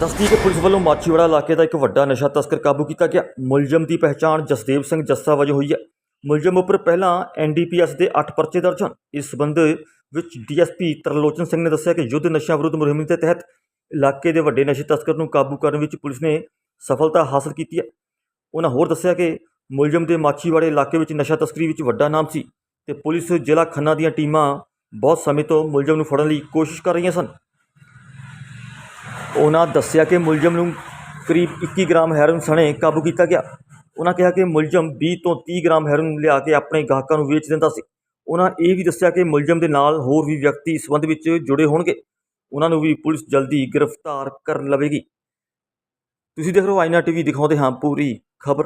ਦੱਸਦੀ ਕਿ ਪੁਲਿਸ ਵੱਲੋਂ ਮਾਛੀਵਾੜਾ ਇਲਾਕੇ ਦਾ ਇੱਕ ਵੱਡਾ ਨਸ਼ਾ ਤਸਕਰ ਕਾਬੂ ਕੀਤਾ ਗਿਆ। ਮੁਲਜ਼ਮ ਦੀ ਪਹਿਚਾਣ ਜਸਦੇਵ ਸਿੰਘ ਜੱਸਾ ਵਜੋਂ ਹੋਈ ਹੈ। ਮੁਲਜ਼ਮ ਉੱਪਰ ਪਹਿਲਾਂ ਐਨਡੀਪੀਐਸ ਦੇ 8 ਪਰਚੇ ਦਰਜ ਹਨ। ਇਸ ਸਬੰਧ ਵਿੱਚ ਡੀਐਸਪੀ ਤਰਲੋਚਨ ਸਿੰਘ ਨੇ ਦੱਸਿਆ ਕਿ ਯੁੱਧ ਨਸ਼ਾ ਵਿਰੁੱਧ ਮੁਹਿੰਮ ਦੇ ਤਹਿਤ ਇਲਾਕੇ ਦੇ ਵੱਡੇ ਨਸ਼ੇ ਤਸਕਰ ਨੂੰ ਕਾਬੂ ਕਰਨ ਵਿੱਚ ਪੁਲਿਸ ਨੇ ਸਫਲਤਾ ਹਾਸਲ ਕੀਤੀ ਹੈ। ਉਹਨਾਂ ਹੋਰ ਦੱਸਿਆ ਕਿ ਮੁਲਜ਼ਮ ਦੇ ਮਾਛੀਵਾੜੇ ਇਲਾਕੇ ਵਿੱਚ ਨਸ਼ਾ ਤਸਕਰੀ ਵਿੱਚ ਵੱਡਾ ਨਾਮ ਸੀ ਤੇ ਪੁਲਿਸ ਜ਼ਿਲ੍ਹਾ ਖੰਨਾ ਦੀਆਂ ਟੀਮਾਂ ਬਹੁਤ ਸਮੇਂ ਤੋਂ ਮੁਲਜ਼ਮ ਨੂੰ ਫੜਨ ਲਈ ਕੋਸ਼ਿਸ਼ ਕਰ ਰਹੀਆਂ ਸਨ। ਉਹਨਾਂ ਦੱਸਿਆ ਕਿ ਮੁਲਜ਼ਮ ਨੂੰ ਕਰੀਬ 21 ਗ੍ਰਾਮ ਹੈਰੋਇਨ ਸਣੇ ਕਾਬੂ ਕੀਤਾ ਗਿਆ। ਉਹਨਾਂ ਕਿਹਾ ਕਿ ਮੁਲਜ਼ਮ 20 ਤੋਂ 30 ਗ੍ਰਾਮ ਹੈਰੋਇਨ ਲਿਆ ਕੇ ਆਪਣੇ ਗਾਹਕਾਂ ਨੂੰ ਵੇਚ ਦਿੰਦਾ ਸੀ। ਉਹਨਾਂ ਇਹ ਵੀ ਦੱਸਿਆ ਕਿ ਮੁਲਜ਼ਮ ਦੇ ਨਾਲ ਹੋਰ ਵੀ ਵਿਅਕਤੀ ਇਸ ਸੰਬੰਧ ਵਿੱਚ ਜੁੜੇ ਹੋਣਗੇ। ਉਹਨਾਂ ਨੂੰ ਵੀ ਪੁਲਿਸ ਜਲਦੀ ਗ੍ਰਿਫਤਾਰ ਕਰ ਲਵੇਗੀ। ਤੁਸੀਂ ਦੇਖ ਰਹੇ ਹੋ ਆਈਨਾ ਟੀਵੀ, ਦਿਖਾਉਂਦੇ ਹਾਂ ਪੂਰੀ ਖਬਰ।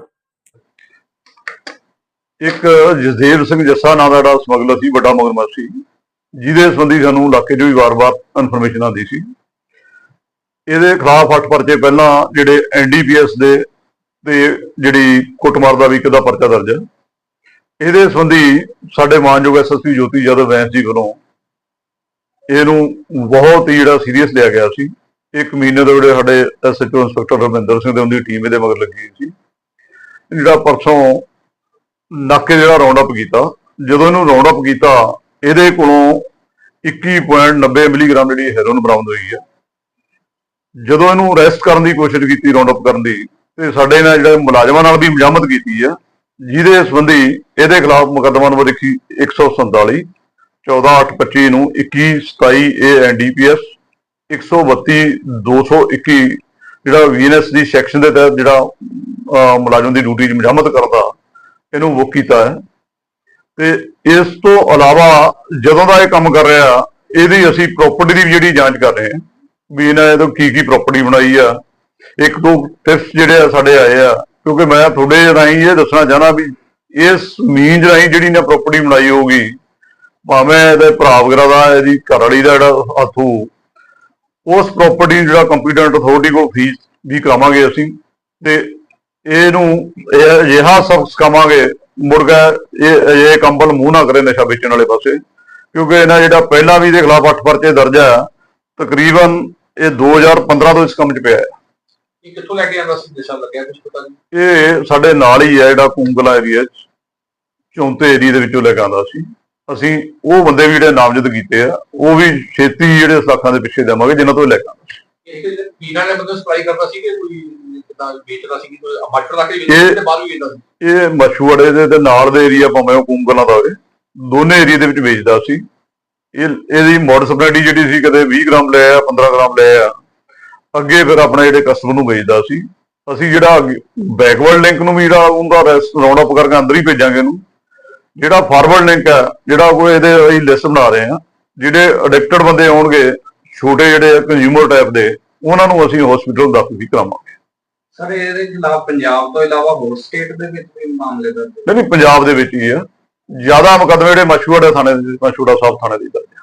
ਇੱਕ ਜਸਦੇਵ ਸਿੰਘ ਜੱਸਾ ਨਾਂ ਦਾ ਜਿਹੜਾ ਸਮਗਲਰ ਸੀ, ਵੱਡਾ ਮਗਰਮੱਛ ਸੀ, ਜਿਹਦੇ ਸੰਬੰਧੀ ਸਾਨੂੰ ਇਲਾਕੇ 'ਚ ਵੀ ਵਾਰ-ਵਾਰ ਇਨਫੋਰਮੇਸ਼ਨ ਆਉਂਦੀ ਸੀ। ਇਹਦੇ ਖਿਲਾਫ ਅੱਠ ਪਰਚੇ ਪਹਿਲਾਂ ਜਿਹੜੇ ਐਨਡੀਪੀਐਸ ਦੇ ਤੇ ਜਿਹੜੀ ਕੁੱਟਮਾਰ ਦਾ ਵੀ ਇੱਕ ਦਾ ਪਰਚਾ ਦਰਜ ਹੈ। ਇਹਦੇ ਸੰਬੰਧੀ ਸਾਡੇ ਮਾਨਯੋਗ ਐਸਐਸਪੀ ਜੋਤੀ ਯਾਦਵ ਵੈਂਸ ਜੀ ਵੱਲੋਂ ਇਹਨੂੰ ਬਹੁਤ ਹੀ ਜਿਹੜਾ ਸੀਰੀਅਸ ਲਿਆ ਗਿਆ ਸੀ। ਇੱਕ ਮਹੀਨੇ ਦੇ ਜਿਹੜੇ ਸਾਡੇ ਐਸਐਚਓ ਇੰਸਪੈਕਟਰ ਰਮਿੰਦਰ ਸਿੰਘ ਦੇ ਉਹਦੀ ਟੀਮ ਇਹਦੇ ਮਗਰ ਲੱਗੀ ਹੋਈ ਸੀ। ਜਿਹੜਾ ਪਰਸੋਂ ਨਾਕੇ ਜਿਹੜਾ ਰਾਉਂਡ ਅਪ ਕੀਤਾ, ਜਦੋਂ ਇਹਨੂੰ ਰਾਉਂਡ ਅਪ ਕੀਤਾ, ਇਹਦੇ ਕੋਲੋਂ 21.90 ਮਿਲੀਗ੍ਰਾਮ ਜਿਹੜੀ ਹੈਰੋਇਨ ਬਰਾਮਦ ਹੋਈ ਹੈ। ਜਦੋਂ ਇਹਨੂੰ ਅਰੈਸਟ ਕਰਨ ਦੀ ਕੋਸ਼ਿਸ਼ ਕੀਤੀ ਰਾਉਂਡ ਅਪ ਕਰਨ ਦੀ, ਤੇ ਸਾਡੇ ਨਾਲ ਜਿਹੜੇ ਮੁਲਾਜ਼ਮਾਂ ਨਾਲ ਵੀ ਮਜਾਮਤ ਕੀਤੀ ਹੈ ਜਿਹਦੇ ਸੰਬੰਧੀ ਇਹਦੇ ਖਿਲਾਫ ਮੁਕੱਦਮਾ ਨੰਬਰ 147 14825 ਨੂੰ 2127 ਏ ਐਨਡੀਪੀਐਸ 132 221 ਜਿਹੜਾ ਵੀਐਨਐਸ ਦੀ ਸੈਕਸ਼ਨ ਦੇ ਤਹਿਤ ਜਿਹੜਾ ਮੁਲਾਜ਼ਮ ਦੀ ਡਿਊਟੀ 'ਚ ਮਜਾਮਤ ਕਰਦਾ, ਇਹਨੂੰ ਬੁੱਕ ਕੀਤਾ ਹੈ। ਤੇ ਇਸ ਤੋਂ ਇਲਾਵਾ ਜਦੋਂ ਦਾ ਇਹ ਕੰਮ ਕਰ ਰਿਹਾ, ਇਹਦੀ ਅਸੀਂ ਪ੍ਰਾਪਰਟੀ ਦੀ ਵੀ ਜਿਹੜੀ ਜਾਂਚ ਕਰ ਰਹੇ ਹਾਂ ਵੀ ਇਹਨਾਂ ਨੇ ਤੋਂ ਕੀ ਕੀ ਪ੍ਰਾਪਰਟੀ ਬਣਾਈ ਆ। ਇੱਕ ਦੋ ਟਿਪਸ ਜਿਹੜੇ ਆ ਸਾਡੇ ਆਏ ਆ, ਕਿਉਂਕਿ ਮੈਂ ਤੁਹਾਡੇ ਰਾਹੀਂ ਇਹ ਦੱਸਣਾ ਚਾਹਨਾ ਵੀ ਇਸ ਮੀਨਜ ਰਾਹੀਂ ਜਿਹੜੀ ਨੇ ਪ੍ਰਾਪਰਟੀ ਬਣਾਈ ਹੋਊਗੀ, ਭਾਵੇਂ ਇਹਦੇ ਭਰਾ ਵਗੈਰਾ ਦਾ, ਇਹਦੀ ਘਰ ਵਾਲੀ ਦਾ ਜਿਹੜਾ ਹੱਥੂ ਉਸ ਪ੍ਰਾਪਰਟੀ ਨੂੰ ਜਿਹੜਾ ਕੰਪੀਟੈਂਟ ਅਥਾਰਟੀ ਕੋਲ ਫੀਸ ਵੀ ਕਰਾਵਾਂਗੇ ਅਸੀਂ ਤੇ ਇਹਨੂੰ ਇਹ ਅਜਿਹਾ ਸਬਕ ਸਿਖਾਵਾਂਗੇ ਮੁਰਗਾ ਇਹ ਇਹ ਕੰਬਲ ਮੂੰਹ ਨਾ ਕਰੇ ਨਸ਼ਾ ਵੇਚਣ ਵਾਲੇ ਪਾਸੇ, ਕਿਉਂਕਿ ਇਹਨਾਂ ਜਿਹੜਾ ਪਹਿਲਾਂ ਵੀ ਇਹਦੇ ਖਿਲਾਫ ਅੱਠ ਪਰਚੇ ਦਰਜ ਆ, ਤਕਰੀਬਨ ਇਹ 2015 ਤੋਂ ਇਸ ਕੰਮ 'ਚ ਪਿਆ ਹੈ। ਇਹ ਕਿੱਥੋਂ ਲੈ ਕੇ ਆਂਦਾ ਸੀ? ਨਸ਼ਾ ਲੱਗਿਆ ਕੁਝ ਪਤਾ ਨਹੀਂ। ਇਹ ਸਾਡੇ ਨਾਲ ਹੀ ਹੈ ਜਿਹੜਾ ਕੁੰਗਲਾ ਏਰੀਆ 'ਚ। ਚੌਂਤੇ ਏਰੀਆ ਦੇ ਵਿੱਚੋਂ ਲੈ ਕੇ ਆਂਦਾ ਸੀ। ਅਸੀਂ ਉਹ ਬੰਦੇ ਵੀ ਜਿਹੜੇ ਨਾਮਜ਼ਦ ਕੀਤੇ ਆ ਉਹ ਵੀ ਛੇਤੀ ਜਿਹੜੇ ਸਾਖਾਂ ਦੇ ਪਿੱਛੇ ਦੇਵਾਂਗੇ ਜਿਨ੍ਹਾਂ ਤੋਂ ਲੈ ਕੇ ਆਉਂਦਾ ਸੀ। ਇਹ ਪੀਣਾ ਨੇ ਬੰਦੇ ਸਪਲਾਈ ਕਰਦਾ ਸੀ ਕਿ ਕੋਈ ਵੇਚਦਾ ਸੀ ਕਿ ਮਟਰ ਲਾ ਕੇ ਇਹ- ਵੇਚਦਾ ਸੀ ਤੇ ਬਾਹਰ ਵੀ ਵੇਚਦਾ ਸੀ? ਇਹ ਮਸ਼ਹੂੜੇ ਦੇ ਤੇ ਨਾਲ ਦੇ ਏਰੀਆ ਭਾਵੇਂ ਉਹ ਕੁੰਗਲਾ ਦਾ ਹੋਵੇ ਦੋਨੇ ਏਰੀਆ ਦੇ ਵਿੱਚ ਵੇਚਦਾ ਸੀ। ਇਹ ਇਹਦੀ ਮੋਡ ਸਪਲਾਈ ਜਿਹੜੀ ਸੀ ਕਦੇ 20 ਗ੍ਰਾਮ ਲੈ ਆ 15 ਗ੍ਰਾਮ ਲੈ ਆ। ਅੱਗੇ ਫਿਰ ਆਪਣੇ ਜਿਹੜੇ ਕਸਟਮਰ ਨੂੰ ਵੇਚਦਾ ਸੀ ਅਸੀਂ ਜਿਹੜਾ ਬੈਕਵਰਡ ਲਿੰਕ ਨੂੰ ਵੀ ਜਿਹੜਾ ਉਹਦਾ ਰਾਉਂਡ ਅਪ ਕਰਕੇ ਅੰਦਰ ਹੀ ਭੇਜਾਂਗੇ ਇਹਨੂੰ। ਜਿਹੜਾ ਫਾਰਵਰਡ ਲਿੰਕ ਹੈ ਜਿਹੜਾ ਕੋਈ ਇਹਦੇ ਅਸੀਂ ਲਿਸਟ ਬਣਾ ਰਹੇ ਹਾਂ। ਜਿਹੜੇ ਐਡਿਕਟਡ ਬੰਦੇ ਹੋਣਗੇ ਛੋਟੇ ਜਿਹੜੇ ਕੰਜ਼ਿਊਮਰ ਟਾਈਪ ਦੇ ਉਹਨਾਂ ਨੂੰ ਅਸੀਂ ਹਸਪੀਟਲ ਦਾਖਲ ਵੀ ਕਰਾਵਾਂਗੇ। ਸਰ ਇਹਦੇ ਖਿਲਾਫ ਪੰਜਾਬ ਤੋਂ ਇਲਾਵਾ ਹੋਰ ਸਟੇਟ ਦੇ ਵਿੱਚ ਵੀ ਮਾਮਲੇ ਦਰਜ? ਨਹੀਂ ਪੰਜਾਬ ਦੇ ਵਿੱਚ ਹੀ ਆ। ਜ਼ਿਆਦਾ ਮੁਕੱਦਮੇ ਜਿਹੜੇ ਮਸ਼ਹੂਰ ਥਾਣੇ ਦੇ ਮਸ਼ਹੂਰਾ ਸਾਹਿਬ ਥਾਣੇ ਦੀ ਦਰਜ ਆ।